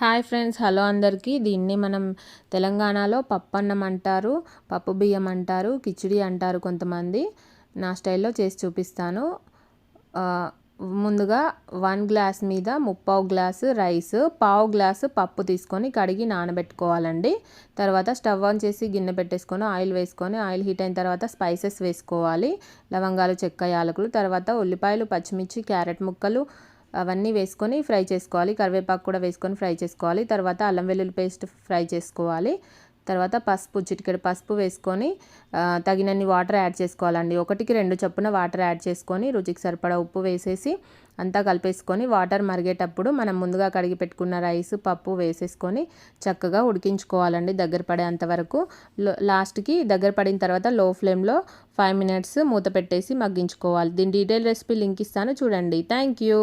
Hi friends hello అందరికీ. దీన్ని మనం తెలంగాణలో పప్పన్నం అంటారు పప్పు బియ్యం అంటారు కిచిడి అంటారు కొంతమంది. నా స్టైల్లో చేసి చూపిస్తాను. ముందుగా వన్ గ్లాస్ మీద ముప్పావు గ్లాసు రైస్ పావు గ్లాసు పప్పు తీసుకొని కడిగి నానబెట్టుకోవాలండి. తర్వాత స్టవ్ ఆన్ చేసి గిన్నె పెట్టేసుకొని ఆయిల్ వేసుకొని ఆయిల్ హీట్ అయిన తర్వాత స్పైసెస్ వేసుకోవాలి. లవంగాలు చెక్క యాలకులు తర్వాత ఉల్లిపాయలు పచ్చిమిర్చి క్యారెట్ ముక్కలు అవన్నీ వేసుకొని ఫ్రై చేసుకోవాలి. కరివేపాకు కూడా వేసుకొని ఫ్రై చేసుకోవాలి. తర్వాత అల్లం వెల్లుల్లి పేస్ట్ ఫ్రై చేసుకోవాలి. తర్వాత పసుపు చిటికెడు పసుపు వేసుకొని తగినన్ని వాటర్ యాడ్ చేసుకోవాలండి. ఒకటికి రెండు చొప్పున వాటర్ యాడ్ చేసుకొని రుచికి సరిపడా ఉప్పు వేసేసి అంతా కలిపేసుకొని వాటర్ మరిగేటప్పుడు మనం ముందుగా కడిగి పెట్టుకున్న రైస్ పప్పు వేసేసుకొని చక్కగా ఉడికించుకోవాలండి దగ్గర పడేంత వరకు. లాస్ట్కి దగ్గర పడిన తర్వాత లో ఫ్లేమ్లో ఫైవ్ మినిట్స్ మూత పెట్టేసి మగ్గించుకోవాలి. దీని డీటెయిల్ రెసిపీ లింక్ ఇస్తాను. చూడండి. Thank you.